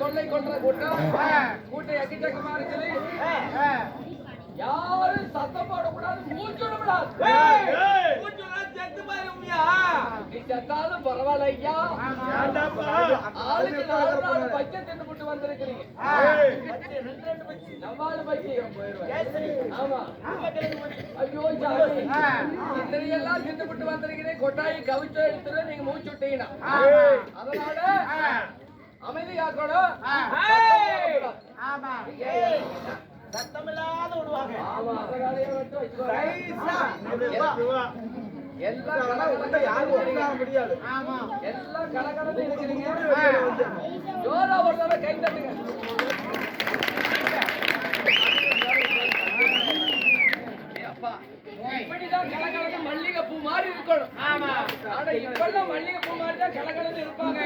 கொள்ளை கொன்ற கூட்டம் கூட்டை எக்கச்சக்கமா இருக்குது யாரும் சத்தம் போடக்கூடாது மூச்சு விடக்கூடாது நீ செத்தாலும் பரவாயில்ல ஐயா. ஆளுக்கு நாலு நாலு பச்சை தின்னு போட்டு வந்திருக்கிறீங்க. நம்மால பைத்தியம். ஆமா. ஐயோ ஜாதி இத்தனையெல்லாம் தின்னுபிட்டு வந்திருக்கிறேன். கொட்டாயி கவிச்சோ எடுத்துட்டு நீங்க மூச்சு விட்டீங்கன்னா. அதனால அமைதியாக்கணும். ஆமா. சத்தமில்லாத விடுவாங்க ஆமா ஜோரா ஒரு தடவை கை தட்டுங்க. இப்படிதான் கடகடன்னு மல்லிகைப்பூ மாதிரி இருக்கணும். ஆமா. ஆனா இப்பெல்லாம் மல்லிகைப்பூ மாதிரி தான் கடகடன்னு இருப்பாங்க.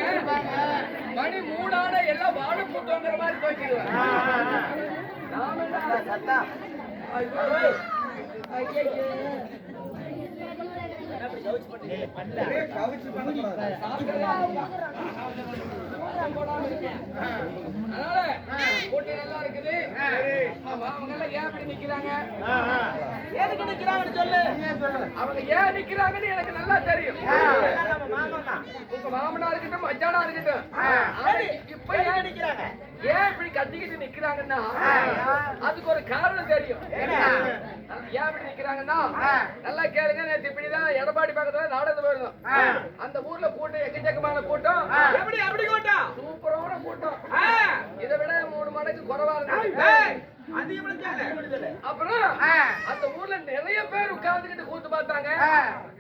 மணி மூணான எல்லாம் வாழைப்பூ தொங்குற மாதிரி தோக்கிடுவேன் நாம என்ன சத்தா ஐயோ, ஐயையே. அதனால போட்டி நல்லா இருக்குது ஆமா அவங்க எல்லாம் ஏன் அப்படி நிக்கிறாங்க எதுக்கு நிக்கிறாங்கன்னு சொல்லு அவங்க ஏன் நிக்கிறாங்கன்னு எனக்கு நல்லா தெரியும் உங்க மாமனா இருக்கட்டும் மச்சானா இருக்கட்டும் இப்ப ஏன் நிக்கிறாங்க ஏன் இப்படி கத்திக்கிட்டு நிக்கிறாங்கன்னா? அதுக்கு ஒரு காரணம் தெரியும். ஏன் இப்படி நிக்கிறாங்கன்னா நல்லா கேளுங்க நேத்து இப்படிதான் எடப்பாடி பக்கத்துல நாடகம் போயிருந்தோம். அந்த ஊர்ல கூட்டம் எக்கச்சக்கமான கூட்டம். எப்படி அப்படி கூட்டம்? சூப்பரான கூட்டம். இதை விட மூணு மடங்கு குறைவா இருந்தது. அப்புறம் அந்த ஊர்ல நிறைய பேர் உட்கார்ந்துகிட்டு கூத்து பார்த்தாங்க.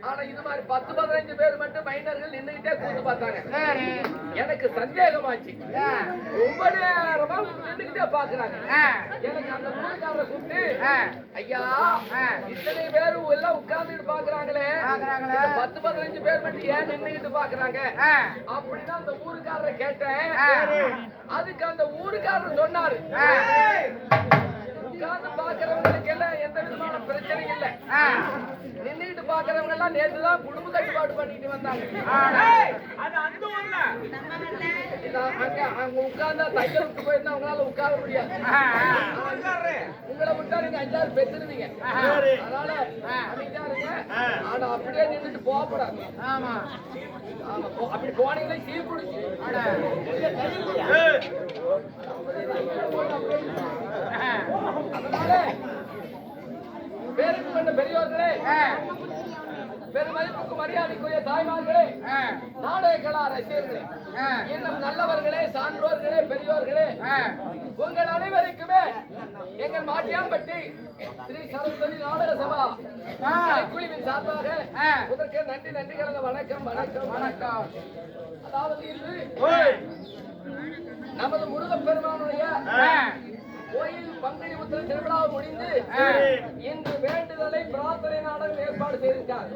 ஆனா இது மாதிரி பத்து பதினஞ்சு பேர் மட்டும் மைனர்கள் நின்னுகிட்டே கூத்து பார்த்தாங்க. எனக்கு சந்தேகமாச்சு. ரொம்ப நேரமா நின்னுகிட்டே பாக்குறாங்க எனக்கு அந்த ஊருக்காரரை கூப்பிட்டு ஐயா இத்தனை பேர் எல்லாம் உட்கார்ந்துட்டு பாக்குறாங்களே பத்து பதினஞ்சு பேர் மட்டும் ஏன் நின்னுகிட்டு பாக்குறாங்க அப்படிதான் அந்த ஊருக்காரரை கேட்டேன். அதுக்கு அந்த ஊருக்காரர் சொன்னாரு. உட்கார்ந்து பாக்குறவங்களுக்கு எல்லாம் எந்த விதமான பிரச்சனை இல்ல. நின்னுகிட்டு பாக்குறவங்க எல்லாம் நேற்றுதான் குடும்ப கட்டுப்பாடு பண்ணிட்டு வந்தாங்க. அது அந்த ஊர்ல. அங்க அங்க உட்கார்ந்தா தையல் விட்டு போயிருந்தா அவங்களால உட்கார முடியாது. உங்களை விட்டா நீங்க அஞ்சாறு பெத்துருவீங்க. அதனால அமைதியா இருங்க. ஆனா அப்படியே நின்னுட்டு போகக்கூடாது. ஆமா. அப்படி போனீங்களே சீ பிடிச்சி அதனால பேருக்கு கொண்ட பெரியோர்களே. பெருமதிப்புக்கு மரியாதைக்குரிய தாய்மார்களே நாடக கலா ரசிகர்களே இன்னும் நல்லவர்களே சான்றோர்களே பெரியோர்களே. உங்கள் அனைவருக்குமே எங்கள் மாட்டியாம்பட்டி ஸ்ரீ சரஸ்வதி நாடக சபா குழுவின் சார்பாக முதற்க நன்றி நன்றி கலந்த வணக்கம் வணக்கம் வணக்கம். அதாவது இன்று நமது முருகப்பெருமானுடைய கோயில் பங்குனி உத்திர திருவிழா முடிந்து இன்று வேண்டுதலை பிரார்த்தனை நாடகம் ஏற்பாடு செய்திருக்கார்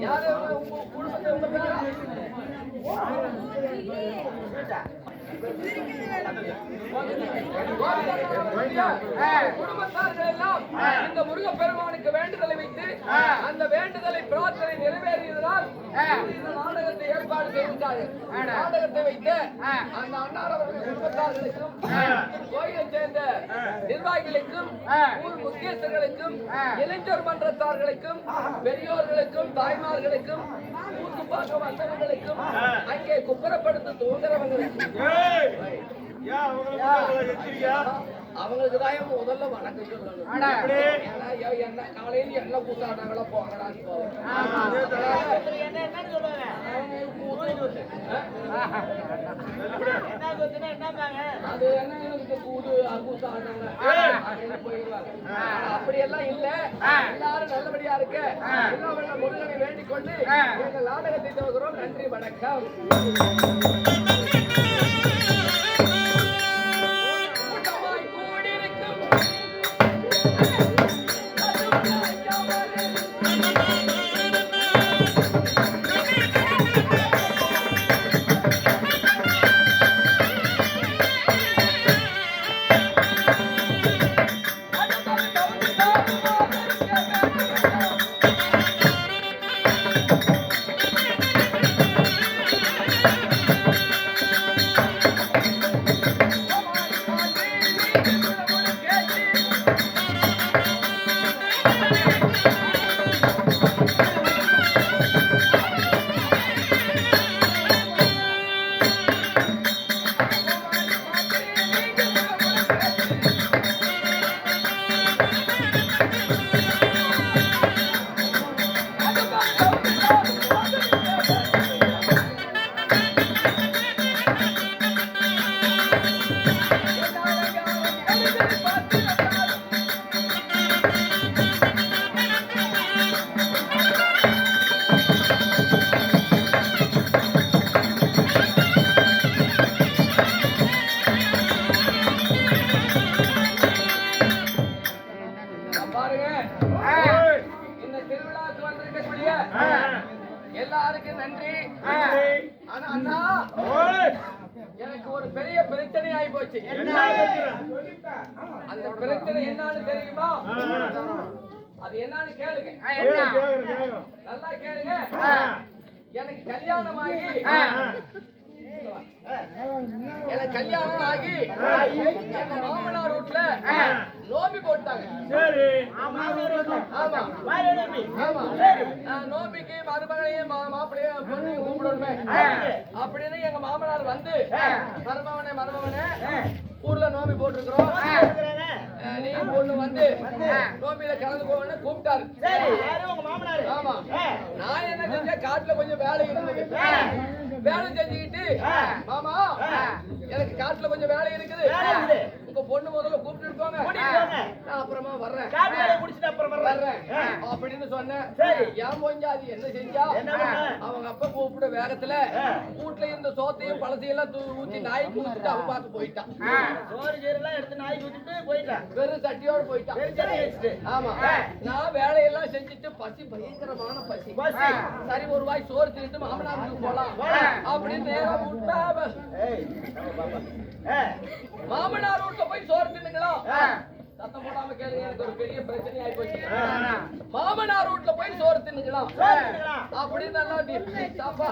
யாரு? உங்க குடும்பத்தை உங்க பேரா? குடும்பத்தார்கள் எல்லாம் இந்த முருகப்பெருமானுக்கு வேண்டுதலை வைத்து அந்த வேண்டுதலை பிரார்த்தனை நிறைவேறியதனால் இந்த நாடகத்தை ஏற்பாடு செய்திருக்கார்கள் நாடகத்தை வைத்து அந்த அன்னார் அவர்கள் குடும்பத்தார்களுக்கும் கோயிலை சேர்ந்த நிர்வாகிகளுக்கும் ஊர் முக்கியஸ்தர்களுக்கும் இளைஞர் மன்றத்தார்களுக்கும் பெரியோர்களுக்கும் தாய்மார்களுக்கும் கூத்து பார்க்க வந்தவர்களுக்கும் அங்கே தூங்குறவங்க அவங்களுக்கு தான் முதல்ல வணக்கம் சொல்லணும்? என்ன காலையில என்ன சொத்துனா என்னப்பாங்க அது என்ன எனக்கு கூது கூத்தாட்டாங்க அப்படின்னு போயிடுவாங்க. ஆனா அப்படியெல்லாம் இல்ல. எல்லாரும் நல்லபடியா இருக்க. வல்ல முருகனை வேண்டிக் கொண்டு நாடகத்தை துவங்குறோம் நன்றி வணக்கம். எல்லாருக்கும் நன்றி. ஆனா அண்ணா எனக்கு ஒரு பெரிய பிரச்சனை ஆகி போச்சு அந்த பிரச்சனை என்னன்னு தெரியுமா? அது என்னன்னு கேளுங்க. நல்லா கேளுங்க. எனக்கு கல்யாணம் ஆகி எனக்கு கல்யாணம் ஆகி எங்க மாமனார் வீட்டுல நோம்பி போட்டாங்க. ஆமா. ஆமா. நோம்பிக்கு மருமகனையும் மாப்பிள்ளையும் பொண்ணையும் கூப்பிடணுமே அப்படின்னு எங்க மாமனார் வந்து மருமகனே மருமகனே ஊர்ல நோம்பி போட்டிருக்கிறோம். நீ பொண்ணு வந்து நோம்பியில கலந்துக்கோன்னு கூப்பிட்டாரு. ஆமா. நான் என்ன செஞ்சேன்? காட்டுல கொஞ்சம் வேலை இருந்தது. வேலை செஞ்சுக்கிட்டு. மாமா எனக்கு காட்டுல கொஞ்சம் வேலை இருக்குது. உங்க பொண்ணு முதல்ல கூப்பிட்டு போங்க. நான் அப்புறமா வர்றேன். வர்றேன் அப்படின்னு சொன்னேன் ஏன் பொஞ்சாதி என்ன செஞ்சா? அவங்க அப்பா கூப்பிட வேகத்துல வீட்டுல இருந்த சோத்தையும் பழசையும் எல்லாம் ஊத்தி நாய்க்கு ஊத்திட்டு அவன் பார்த்து போயிட்டான் வெறும் சட்டியோட போயிட்டான் ஆமா. நான் வேலையெல்லாம் செஞ்சுட்டு பசி பயங்கரமான பசி. சரி ஒரு வாய் சோறு தின்னுட்டு மாமனார் வீட்டுக்கு போலாம். அப்படின்னு நேரா விட்டா மாமனார் வீட்டுல போய் சோறு தின்னுக்கலாம் சத்தம் போடாம கேளுங்க எனக்கு ஒரு பெரிய பிரச்சனை ஆகி போச்சு மாமனார் வீட்டுல போய் சோறு தின்னுக்கலாம். அப்படின்னு நல்லா சாப்பா.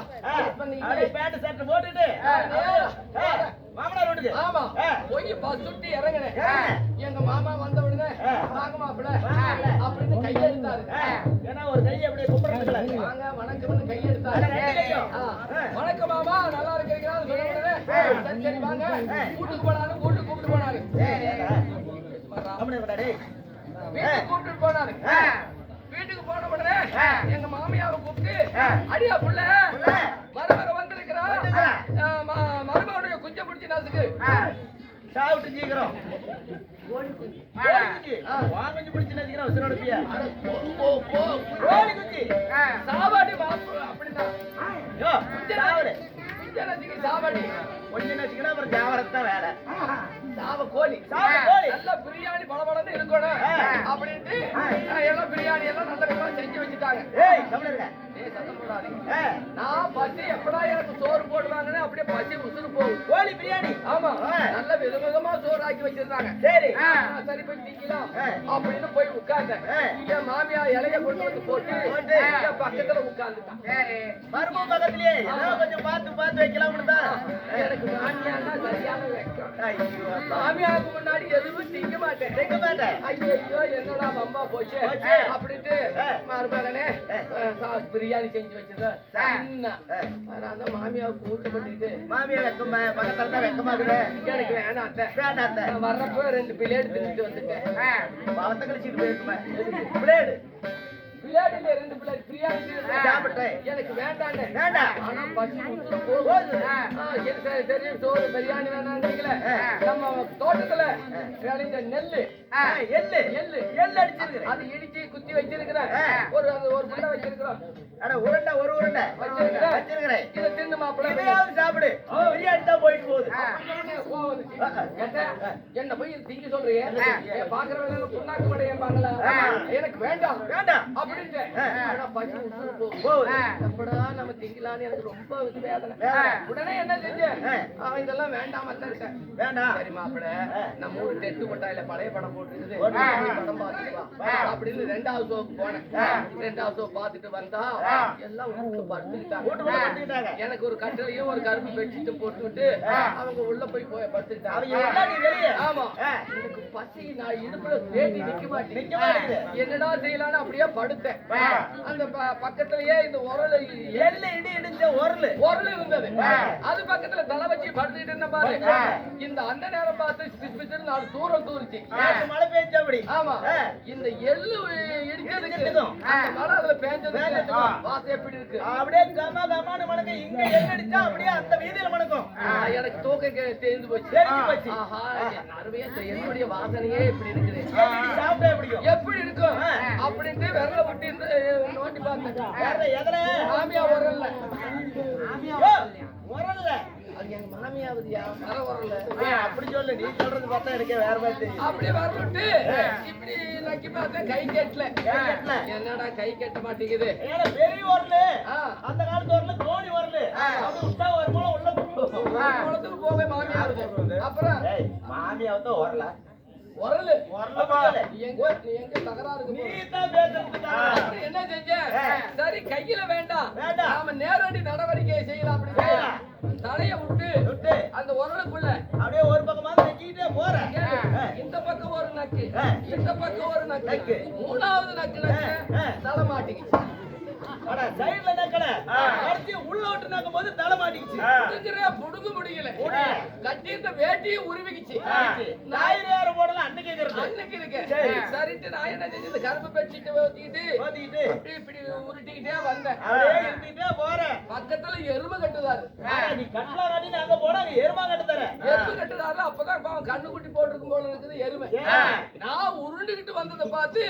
நேரா. ஆமா. போய் பஸ் சுட்டி இறங்கினேன். எங்க மாமா வந்த உடனே வாங்க. மாப்பிள அப்படின்னு கையெடுத்தாரு வாங்க வணக்கம்னு கையெடுத்தாரு அட, ரெண்டு கையும். ஆ, வணக்கம் மாமா நல்லா இருக்கிறீங்களான்னு சொன்ன உடனே சரி சரி வாங்க. வீட்டுக்கு போனாரு வீட்டுக்கு கூப்பிட்டு போனாரு. கூப்பிட்டு போனாரு. வீட்டுக்கு போன உடனே எங்க மாமியாவை கூப்பிட்டு அடியா புள்ள மருமக வந்திருக்கிறா. மருமகனுடைய குஞ்ச பிடிச்சி நாசுக்கு. சாப்பிட்டு சீக்கிரம். சாவாடி அப்படின்னா. சாவடு. கொஞ்சம் நினைச்சுக்கினா அப்புறம் ஜாவரத்தான் வேலை. சாவ கோழி. சாவ கோழி. நல்ல பிரியாணி பளபளன்னு இருக்கணும். அப்படின்ட்டு எல்லாம் பிரியாணி எல்லாம் நல்ல விதமா செஞ்சு வச்சுட்டாங்க. நான் பசி எப்படா எனக்கு சோறு போடுவாங்கன்னு அப்படியே பசி உசுறு போகும் கோழி பிரியாணி. ஆமா. நல்ல விதவிதமா சோறு ஆக்கி வச்சிருந்தாங்க. சரி. போய் திங்கலாம். அப்படின்னு போய் உட்கார்ந்தேன். என் மாமியா இலைய கொண்டு வந்து போட்டு பக்கத்துல உட்கார்ந்துட்டான். மருமக பக்கத்திலேயே ஏதோ கொஞ்சம் பார்த்து பார்த்து வைக்கலாம்னு தான். எனக்கு மாமியான்னா சரியான வெக்கம். ஐயோ மாமியாவுக்கு முன்னாடி எதுவும் திங்க மாட்டேன். மாட்டேன். ஐயோ என்னடா பம்பா போச்சு. அப்படின்ட்டு. மருமகனே ஆ. பிரியாணி செஞ்சு வச்சிருந்தேன் ஆ. சின்ன ஆ. அந்த மாமியாவை கூட்டு பண்ணிட்டு மாமியா வெக்கம் பக்கத்துல தான் வெக்கமாகுது எனக்கு வேணாம் அத்தை. வேண்டாம் அத்தை. வர்றப்போ ரெண்டு பிளேடு தின்னுட்டு வந்துட்டேன் பாவத்தை கழிச்சிட்டு பிளேடு பிளேடுல ரெண்டு பிளேட் பிரியாணி சாப்பிட்டேன். எனக்கு வேண்டாங்க வேண்டாம். ஆனா பசி போகுது. சரி, சோறு பிரியாணி வேணான்றீங்களே. நம்ம தோட்டத்துல விளைஞ்ச நெல்லு. எள்ளு. எள்ளு. எள்ளு அடிச்சிருக்கிறேன். அது இடிச்சு குத்தி வச்சிருக்கிறேன். ஒரு அது ஒரு புள்ள வச்சிருக்கிறோம். அட உருண்டை ஒரு உருண்டை. வச்சிருக்கிறேன். வச்சிருக்கிறேன். இதை தின்னு மாப்பிள்ள. இதையாவது சாப்பிடு. பிரியாணி தான் போயிட்டு போகுது. என்ன? போய் திங்க சொல்றீங்க பாக்குறவங்க புண்ணாக்கு மடையம்பாங்களா? எனக்கு வேண்டாம். வேண்டாம். எப்படா நம்ம திங்கலான்னு எனக்கு ரொம்ப வேதனை. வேதனை. உடனே என்ன செஞ்சேன் ஆ. அவன் இதெல்லாம் வேண்டாம் சரி நம்ம ஊரு டெட்டு கொட்டாயில பழைய படம் போட்டுருக்குது. போட்டு. போய் படம் பார்த்துக்கலாம். அப்படின்னு ரெண்டாவது ஷோக்கு போனேன். ரெண்டாவது ஷோ பார்த்துட்டு வந்தா எல்லாம் படுத்துக்கிட்டாங்க. படுத்துக்கிட்டாங்க. எனக்கு ஒரு கட்டிலையும் ஒரு கருப்பு பெட்ஷீட்டும் போட்டுவிட்டு அவங்க உள்ள போய் போய் படுத்துக்கிட்டாங்க. ஆமா. எனக்கு பசி நான் இடுப்புல தேடி நிக்க மாட்டேன். என்னடா செய்யலாம்னு அப்படியே படுத்தேன். அந்த பக்கத்துலயே இந்த உரல் எள்ளு இடி இடிஞ்ச உரலு. உரல் இருந்தது. ஆ. அது பக்கத்துல தலை வச்சு படுத்துக்கிட்டு இருந்த பாரு. இந்த அந்த நேரம் பார்த்து பிச்சு நாலு தூரம் தூரிச்சு. மழை பெய்ஞ்சு அப்படி ஆமா. ஆ. இந்த எள்ளு இடிச்சதுக்கு. அந்த மழை அதுல. வாசம் எப்படி இருக்கு? அப்படியே கம கமான்னு மணக்கும் இங்க எள்ளு அடிச்சா அப்படியே அந்த வீதியில மணக்கும். எனக்கு தூக்கம் கே- தெரிஞ்சு போச்சு. தெரிஞ்சு போச்சு. ஆஹா என் அருமையா இந்த எள்ளுடைய வாசனையே இருக்குது. எப்படி இருக்கும். அப்படின்ட்டு விரல நோண்டி எதுல மாமியா உரல்ல. உரல்ல. அது எங்க மாமியா ஆகுதியா வர வரல ஏய், அப்படி சொல்லு. நீ சொல்றது பார்த்தா எனக்கே வேற மாதிரி தெரியும் அப்படி இப்படி நக்கி பார்த்தேன் கை கட்டல. என்னடா கை கட்ட மாட்டேங்குது? பெரிய வரல ஆ. அந்த காலத்து வரல தோணி வரல அது விட்டா உள்ள. குளத்துக்கு போக மாமியார். அப்புறம்? ஏய், மாமியாவை தான் வரல வரல. நீ எங்க எங்க தகராறு நீ இருக்கு தான் என்ன செஞ்ச? சரி கையில வேண்டாம். நாம நேரடி நடவடிக்கை செய்யலாம் அப்படி செய்யலாம். தலைய விட்டு விட்டு. அந்த உரலுக்குள்ள. அப்படியே ஒரு பக்கமா நக்கிட்டே போறேன் இந்த பக்கம் ஒரு நக்கு. இந்த பக்கம் ஒரு நக்கு. மூணாவது நக்கு நக்கு. தலை மாட்டிக்கிச்சு. சைடுல நக்கல கடைசி உள்ள விட்டு நக்கும் போது தலை மாட்டிக்கிச்சு. புடுங்க முடியல. கட்டி இந்த வேட்டியும் உருவிக்கிச்சு. ஞாயிறு வேற போடல? அன்னைக்கு இருக்கிறது அன்னைக்கு இருக்கு. சரிட்டு நான் என்ன செஞ்சு இந்த கரும்பு பெட்ஷீட்டை ஊத்திக்கிட்டு ஓட்டிக்கிட்டு இப்படி இப்படி உருட்டிக்கிட்டே வந்தேன். அப்படியே இருந்துட்டே போறேன். பக்கத்துல எருமை கட்டுதாரு. ஆனா, நீ கட்டலா காட்டின்னு அங்க போனா எருமா கட்டு தர எருமை கட்டுதாரு அப்பதான் பாவம் கண்ணுக்குட்டி போட்டிருக்கும் போல இருக்குது எருமை? நான் உருண்டுகிட்டு வந்ததை பார்த்து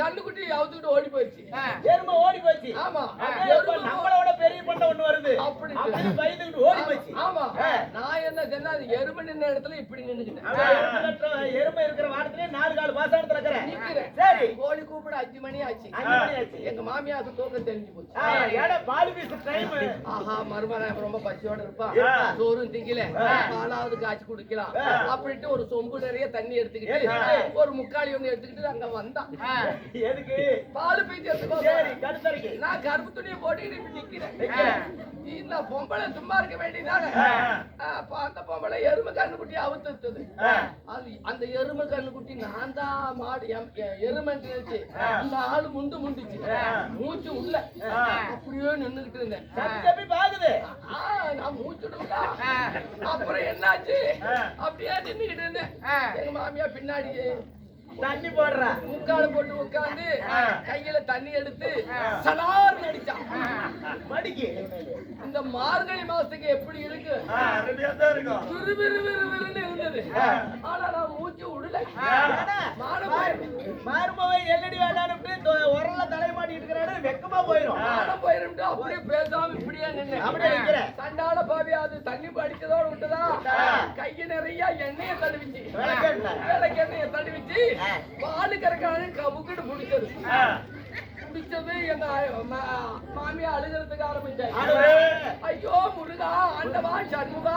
கண்ணுக்குட்டி அவுத்துக்கிட்டு ஓடி போயிடுச்சு. எருமை ஓடி போச்சு ஆமா. நம்மளோட பெரிய பண்ண ஒண்ணு வருது. அப்படி பயந்துக்கிட்டு ஓடி போச்சு ஆமா. நான் என்ன செஞ்சேன் அது எருமை நின்ன இடத்துல இப்படி நின்னுக்கிட்டேன் எருமை இருக்கிற வாரத்திலே நாலு கால் பாசாணத்துல இருக்கிறேன். சரி. கோழி கூப்பிட அஞ்சு மணி ஆச்சு. அஞ்சு மணி ஆச்சு. எங்க மாமியாருக்கு தூக்கம் தெரிஞ்சு போச்சு. ஏடா பால் வீசு டைம் ஆஹா மருமகன் ரொம்ப பசியோட இருப்பா. சோறும் திங்கல. பாலாவது காய்ச்சி குடிக்கலாம். அப்படின்ட்டு ஒரு சொம்பு நிறைய தண்ணி எடுத்துக்கிட்டு எடுத்துக்கிட்டு. ஒரு முக்காளி ஒண்ணு எடுத்துக்கிட்டு அங்க வந்தான். எதுக்கு? பால் பீச்சு சரி நான் கருப்பு துணியை போட்டுக்கிட்டு நிக்கிறேன். இந்த பொம்பளை சும்மா இருக்க வேண்டியதானே அந்த பொம்பளை எருமை கண்ணுக்குட்டி அவுத்துட்டது ஆ. அது அந்த எருமை கண்ணுக்குட்டி நான் தான் மாடு எம்- எ- எருமைன்னு நினைச்சு ஆ. இந்த ஆளு முண்டு முண்டுச்சு. மூச்சு உள்ள. அப்படியே நின்னுகிட்டு இருந்தேன். பாக்குது? நான் மூச்சுடுங்களா அப்புறம் என்னாச்சு. அப்படியே நின்னுகிட்டு இருந்தேன். எங்க மாமியா பின்னாடி தண்ணி போடுறா. முக்கால போட்டு உட்கார்ந்து ஆ. கையில தண்ணி எடுத்து சலார் நடிச்சான் மடிக்கு. இந்த மார்கழி மாசத்துக்கு எப்படி இருக்கு? ரெடியா தான் இருக்கும். விறு விறு விறு விறுன்னு இருந்தது. ஆனா நான் மூச்சு விடல. போயிரும். மார்மவை எல்லடி வேண்டான்னு இருக்கிறாரு வெக்கமா போயிரும் மானம் போயிருந்து அப்படியே பேசாம இப்படியே நின்னு அப்படியே நிக்கிற. சண்டால பாவி அது தண்ணி படிச்சதோட விட்டுதா. கைய நிறைய எண்ணெய தடுவிச்சு. விளக்கு எண்ணெய தடுவிச்சு. பாலு கறக்கான கவுக்கிட்டு பிடிச்சது. பிடிச்சது எங்க மாமியா அழுகிறதுக்கு ஆரம்பிச்சாங்க. ஐயோ முருகா ஆண்டவா சண்முகா.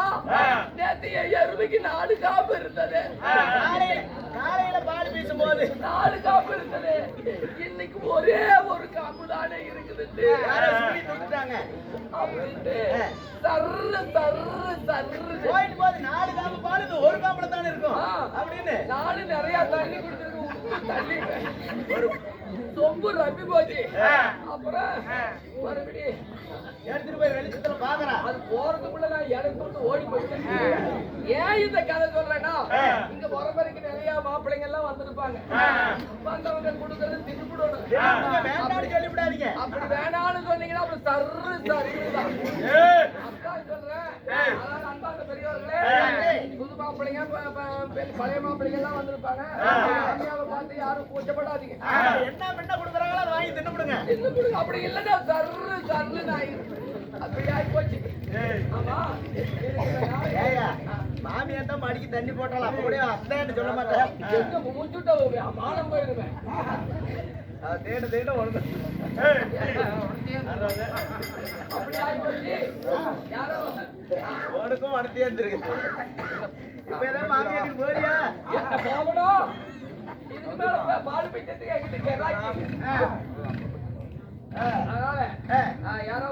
நேத்து எருமைக்கு நாலு காப்பு இருந்தது காலையில பால் வீசும்போது நாலு காப்பு இருந்தது ஒரே ஒரு காப்பு தானே இருக்குது அப்படின்ட்டு ஆ. தர்ரு தர்ரு தர்ரு போயிட்டு போது நாலு காம்பு பால் இது ஒரு காம்புல தானே இருக்கும். அப்படின்னு. நாலு நிறைய தண்ணி குடிச்சிருக்கு உப்பு தண்ணி. ஒரு சொம்பு ரப்பி போச்சு. அப்புறம் மறுபடியும் எடுத்துட்டு போய் வெளிச்சத்துல அது போறதுக்குள்ள நான் எனக்கு வந்து ஓடி போயிட்டேன். ஏன் இந்த கதை சொல்றேன்னா. இங்க உறவரைக்கு நிறைய மாப்பிள்ளைங்க எல்லாம் வந்திருப்பாங்க. வந்தவங்க கொடுக்கறது சொல்லிவிடாதீங்க. அப்படி வேணாம்னு சொன்னீங்கன்னா அப்புறம் சொல்றேன் அதாவது அன்பார்ந்த பெரியவர்களே புது மாப்பிள்ளைங்க ப- பழைய மாப்பிள்ளைங்க எல்லாம் வந்திருப்பாங்க மாமியாவை பார்த்து யாரும் கூச்சப்படாதீங்க என்ன பண்ண கொடுக்குறாங்களோ அதை வாங்கி தின்னுபிடுங்க தின்னு கொடுங்க அப்படி இல்லைன்னா தர்ரு தர்ருன்னு ஆயிரும் அப்படி ஆகி போச்சு ஆமா ஏய்யா, மாமியார் தான் மடிக்கு தண்ணி போட்டாலும் அப்ப கூட அத்தைன்னு சொல்ல மாட்டேன் எங்க மூச்சுட்ட மானம் போயிருவேன் தேடு தேடு யாரோ உனக்கும் அடுத்தே இருந்திருக்கு இப்ப ஏதாவது மாமியாருக்கு போறியா போகணும் இதுக்கு மேல பால் பிச்சத்துக்கு யாரோ